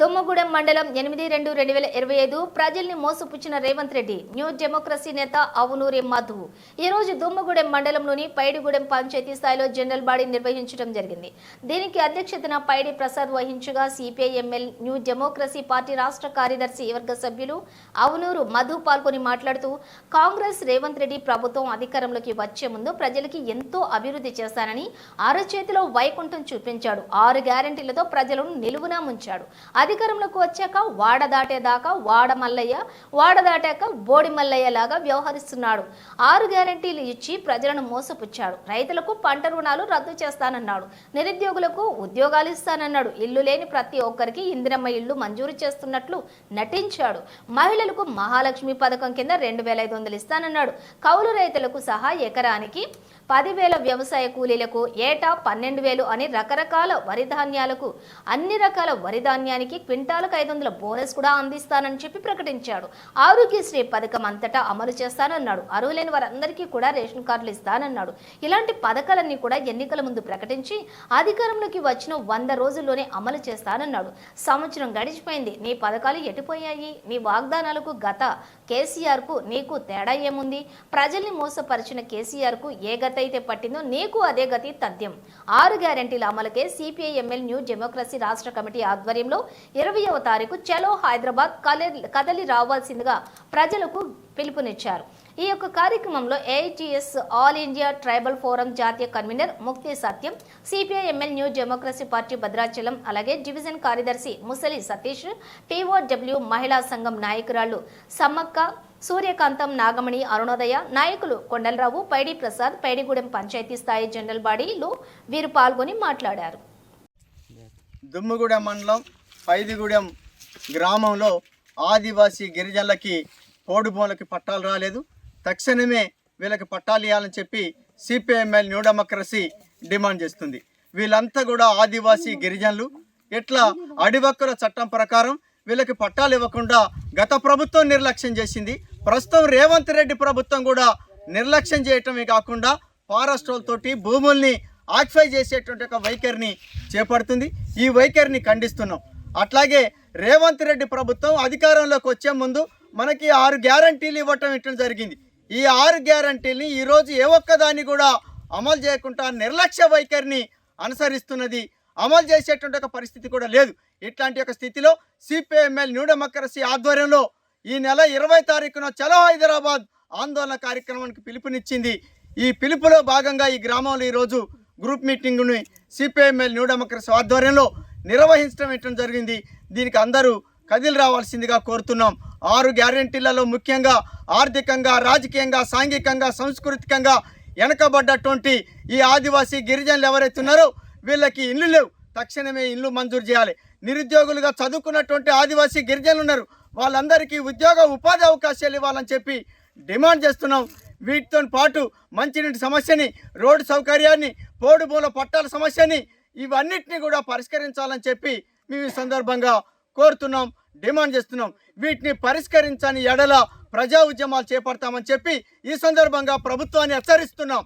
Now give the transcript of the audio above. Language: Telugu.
దుమ్మగూడెం మండలం ఎనిమిది రెండు రెండు వేల ఇరవై ఐదు ప్రజల్ని మోసపుచ్చిన రేవంత్ రెడ్డి న్యూ డెమోక్రసీ నేత అవునూరి మధు. ఈ రోజు దుమ్మగూడెం మండలంలోని పైడిగూడెం పంచాయతీ స్థాయిలో జనరల్ బాడీ నిర్వహించడం జరిగింది. దీనికి అధ్యక్షతన పైడి ప్రసాద్ వహించగా CPI ML new democracy party రాష్ట్ర కార్యదర్శి వర్గ సభ్యులు అవునూరు మధు పాల్గొని మాట్లాడుతూ కాంగ్రెస్ రేవంత్ రెడ్డి ప్రభుత్వం అధికారంలోకి వచ్చే ముందు ప్రజలకి ఎంతో అభివృద్ధి చేస్తానని అరచేతిలో వైకుంఠం చూపించాడు. ఆరు గ్యారంటీలతో ప్రజలను నిలువునా ముంచాడు. అధికారంలోకి వచ్చాక వాడ దాటేదాకా వాడ మల్లయ్య వాడ దాటాక బోడి మల్లయ్య లాగా వ్యవహరిస్తున్నాడు. ఆరు గ్యారంటీలు ఇచ్చి ప్రజలను మోసపుచ్చాడు. రైతులకు పంట రుణాలు రద్దు చేస్తానన్నాడు. నిరుద్యోగులకు ఉద్యోగాలు ఇస్తానన్నాడు. ఇల్లు లేని ప్రతి ఒక్కరికి ఇందిరమ్మ ఇల్లు మంజూరు చేస్తున్నట్లు నటించాడు. మహిళలకు మహాలక్ష్మి పథకం కింద రెండు వేల ఐదు వందలు ఇస్తానన్నాడు. కౌలు రైతులకు సహా ఎకరానికి పదివేల వ్యవసాయ కూలీలకు ఏటా పన్నెండు వేలు అని రకరకాల వరి ధాన్యాలకు అన్ని రకాల వరి ధాన్యానికి క్వింటాలకు ఐదు వందల బోనస్ కూడా అందిస్తానని చెప్పి ప్రకటించాడు. ఆరోగ్యశ్రీ పథకం అంతటా అమలు చేస్తానన్నాడు. అరువులేని వారందరికీ కూడా రేషన్ కార్డులు ఇస్తానన్నాడు. ఇలాంటి పథకాలన్నీ కూడా ఎన్నికల ముందు ప్రకటించి అధికారంలోకి వచ్చిన వంద రోజుల్లోనే అమలు చేస్తానన్నాడు. సంవత్సరం గడిచిపోయింది. నీ పథకాలు ఎటుపోయాయి నీ వాగ్దానాలకు గత కేసీఆర్కు నీకు తేడా ఏముంది? ప్రజల్ని మోసపరిచిన కేసీఆర్కు ఏ గత అయితే పట్టిందో నీకు అదే గతి తథ్యం. ఆరు గ్యారంటీల అమలుకే సిపిఐ ఎంఎల్ న్యూ డెమోక్రసీ రాష్ట్ర కమిటీ ఆధ్వర్యంలో ఇరవయవ తారీఖు చలో హైదరాబాద్ కదలి రావాల్సిందిగా ప్రజలకు పిలుపునిచ్చారు. ఈ యొక్క కార్యక్రమంలో AITS all India tribal forum జాతీయ convener Mukti Satyam CPI ML new democracy party Bhadrachalam అలాగే డివిజన్ కార్యదర్శి ముసలి సతీష్ టీఓడబ్ల్యూ మహిళా సంఘం నాయకురాళ్ళు సమ్మక్క సూర్యకాంతం నాగమణి అరుణోదయ నాయకులు కొండలరావు పైడి ప్రసాద్ పైడిగూడెం పంచాయతీ స్థాయి జనరల్ బాడీలో వీరు పాల్గొని మాట్లాడారు. దుమ్ముగూడెం మండలం పైదిగూడెం గ్రామంలో ఆదివాసీ గిరిజనులకి పోడు పట్టాలు రాలేదు. తక్షణమే వీళ్ళకి పట్టాలు ఇవ్వాలని చెప్పి సిపిఎంఎల్ న్యూ డెమోక్రసీ డిమాండ్ చేస్తుంది. వీళ్ళంతా కూడా ఆదివాసీ గిరిజనులు. ఇట్లా అడివక్కుల చట్టం ప్రకారం వీళ్ళకి పట్టాలు ఇవ్వకుండా గత ప్రభుత్వం నిర్లక్ష్యం చేసింది. ప్రస్తుతం రేవంత్ రెడ్డి ప్రభుత్వం కూడా నిర్లక్ష్యం చేయటమే కాకుండా ఫారెస్ట్ తోటి భూముల్ని ఆక్యుపై చేసేటువంటి ఒక వైఖరిని చేపడుతుంది. ఈ వైఖరిని ఖండిస్తున్నాం. అట్లాగే రేవంత్ రెడ్డి ప్రభుత్వం అధికారంలోకి వచ్చే ముందు మనకి ఆరు గ్యారంటీలు ఇవ్వటం ఇట్లా జరిగింది. ఈ ఆరు గ్యారంటీని ఈరోజు ఏ ఒక్కదాన్ని కూడా అమలు చేయకుండా నిర్లక్ష్య వైఖరిని అనుసరిస్తున్నది అమలు చేసేటువంటి ఒక పరిస్థితి కూడా లేదు. ఇట్లాంటి ఒక స్థితిలో సిపిఎంఎల్ న్యూ డెమోక్రసీ ఆధ్వర్యంలో ఈ నెల ఇరవై తారీఖున చలో హైదరాబాద్ ఆందోళన కార్యక్రమానికి పిలుపునిచ్చింది. ఈ పిలుపులో భాగంగా ఈ గ్రామంలో ఈరోజు గ్రూప్ మీటింగ్ని సిపిఐఎంఎల్ న్యూ డెమోక్రసీ ఆధ్వర్యంలో నిర్వహించడం ఇవ్వడం జరిగింది. దీనికి అందరూ కదిలి రావాల్సిందిగా కోరుతున్నాం. ఆరు గ్యారెంటీలలో ముఖ్యంగా ఆర్థికంగా రాజకీయంగా సాంఘికంగా సాంస్కృతికంగా వెనకబడ్డటువంటి ఈ ఆదివాసీ గిరిజనులు ఎవరైతే ఉన్నారో వీళ్ళకి ఇల్లు లేవు. తక్షణమే ఇల్లు మంజూరు చేయాలి. నిరుద్యోగులుగా చదువుకున్నటువంటి ఆదివాసీ గిరిజనులు ఉన్నారు. వాళ్ళందరికీ ఉద్యోగ ఉపాధి అవకాశాలు ఇవ్వాలని చెప్పి డిమాండ్ చేస్తున్నాం. వీటితో పాటు మంచినీటి సమస్యని రోడ్డు సౌకర్యాన్ని పోడుబూల పట్టాల సమస్యని ఇవన్నిటిని కూడా పరిష్కరించాలని చెప్పి మేము ఈ సందర్భంగా కోరుతున్నాం డిమాండ్ చేస్తున్నాం. వీటిని పరిష్కరించని ఎడల ప్రజా ఉద్యమాలు చేపడతామని చెప్పి ఈ సందర్భంగా ప్రభుత్వాన్ని హెచ్చరిస్తున్నాం.